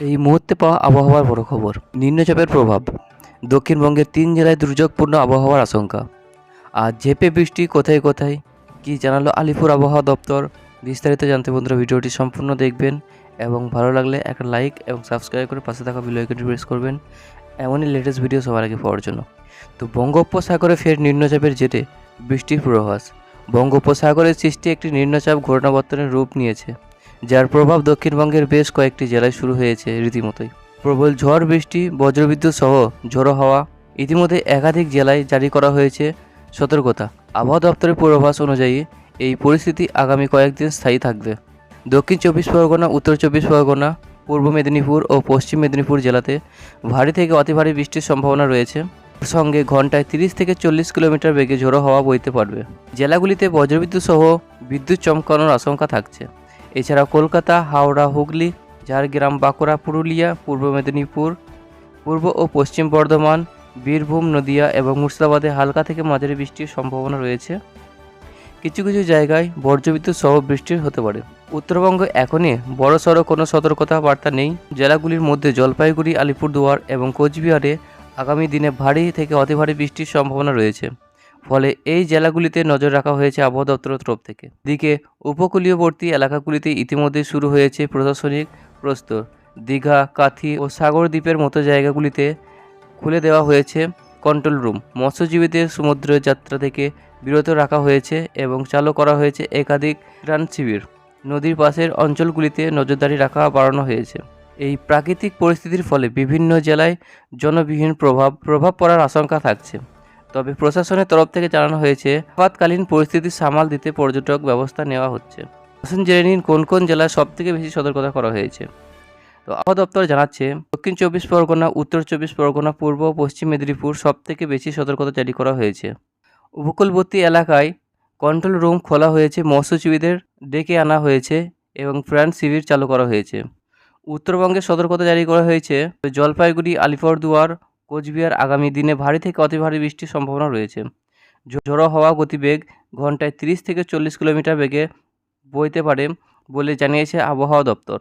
এই মুহূর্তে পাওয়া আবহাওয়ার বড় খবর। নিম্নচাপের প্রভাব। দক্ষিণবঙ্গের তিন জেলায় দুর্যোগপূর্ণ আবহাওয়ার আশঙ্কা। আর ঝেপে বৃষ্টি কোথায় কোথায়? কি জানালো আলিপুর আবহাওয়া দপ্তর? বিস্তারিত জানতে বন্ধুরা ভিডিওটি সম্পূর্ণ দেখবেন এবং ভালো লাগলে একটা লাইক এবং সাবস্ক্রাইব করে পাশে থাকা বেল আইকনটি প্রেস করবেন। এমনই লেটেস্ট ভিডিও সবার আগে পাওয়ার জন্য। তো বঙ্গোপসাগরে ফের নিম্নচাপের জেরে বৃষ্টির পূর্বাভাস। বঙ্গোপসাগরের সৃষ্টি একটি নিম্নচাপ ঘূর্ণাবর্তনের রূপ নিয়েছে। যার প্রভাব দক্ষিণবঙ্গের বেশ কয়েকটি জেলায় শুরু হয়েছে রীতিমতোই। প্রবল ঝড়, বৃষ্টি, বজ্রবিদ্যুৎ সহ ঝোড়ো হাওয়া ইতিমধ্যে একাধিক জেলায় জারি করা হয়েছে সতর্কতা। আবহাওয়া দপ্তরের পূর্বাভাস অনুযায়ী এই পরিস্থিতি আগামী কয়েকদিন স্থায়ী থাকবে। দক্ষিণ চব্বিশ পরগনা, উত্তর চব্বিশ পরগনা, পূর্ব মেদিনীপুর ও পশ্চিম মেদিনীপুর জেলাতে ভারী থেকে অতি ভারী বৃষ্টির সম্ভাবনা রয়েছে। সঙ্গে ঘন্টায় তিরিশ থেকে চল্লিশ কিলোমিটার বেগে ঝোড়ো হাওয়া বইতে পারবে। জেলাগুলিতে বজ্রবিদ্যুৎ সহ বিদ্যুৎ চমকানোর আশঙ্কা থাকছে। এছাড়া কলকাতা, হাওড়া, হুগলি, ঝাড়গ্রাম, বাঁকুড়া, পুরুলিয়া, পূর্ব মেদিনীপুর, পূর্ব ও পশ্চিম বর্ধমান, বীরভূম, নদিয়া এবং মুর্শিদাবাদে হালকা থেকে মাঝারি বৃষ্টির সম্ভাবনা রয়েছে। কিছু কিছু জায়গায় বজ্রবিদ্যুৎ সহ বৃষ্টির হতে পারে। উত্তরবঙ্গে এখনই বড়সড় কোনো সতর্কতা বার্তা নেই। জেলাগুলির মধ্যে জলপাইগুড়ি, আলিপুরদুয়ার এবং কোচবিহারে আগামী দিনে ভারী থেকে অতি ভারী বৃষ্টির সম্ভাবনা রয়েছে। ফলে এই জেলাগুলিতে নজর রাখা হয়েছে আবহাওয়া দপ্তরের তরফ থেকে। দিকে উপকূলীয়বর্তী এলাকাগুলিতে ইতিমধ্যে শুরু হয়েছে প্রশাসনিক প্রস্তুর। দীঘা, কাথি ও সাগর দ্বীপের মতো জায়গাগুলিতে খুলে দেওয়া হয়েছে কন্ট্রোল রুম মৎস্যজীবীদের সমুদ্র যাত্রা থেকে বিরত রাখা হয়েছে এবং চালু করা হয়েছে একাধিক ত্রাণ শিবির। নদীর পাশের অঞ্চলগুলিতে নজরদারি রাখা বাড়ানো হয়েছে। এই প্রাকৃতিক পরিস্থিতির ফলে বিভিন্ন জেলায় জনবিহীন প্রভাব প্রভাব পড়ার আশঙ্কা থাকছে। তবে প্রশাসনের তরফ থেকে জানানো হয়েছে, আপাতকালীন পরিস্থিতি সামাল দিতে পর্যটক ব্যবস্থা নেওয়া হচ্ছে। আসুন জেনে নিন কোন কোন জেলায় সবথেকে বেশি সতর্কতা করা হয়েছে। তো আবহাওয়া দপ্তর জানাচ্ছে, দক্ষিণ চব্বিশ পরগনা, উত্তর চব্বিশ পরগনা, পূর্ব, পশ্চিম মেদিনীপুর সবথেকে বেশি সতর্কতা জারি করা হয়েছে। উপকূলবর্তী এলাকায় কন্ট্রোল রুম খোলা হয়েছে মৎস্যজীবীদের ডেকে আনা হয়েছে এবং প্রাণ শিবির চালু করা হয়েছে। উত্তরবঙ্গে সতর্কতা জারি করা হয়েছে জলপাইগুড়ি, আলিপুরদুয়ার কোচবিহার আগামী দিনে ভারী থেকে অতি ভারী বৃষ্টির সম্ভাবনা রয়েছে। ঝোড়ো হওয়া গতিবেগ ঘন্টায় তিরিশ থেকে চল্লিশ কিলোমিটার বেগে বইতে পারে বলে জানিয়েছে আবহাওয়া দপ্তর।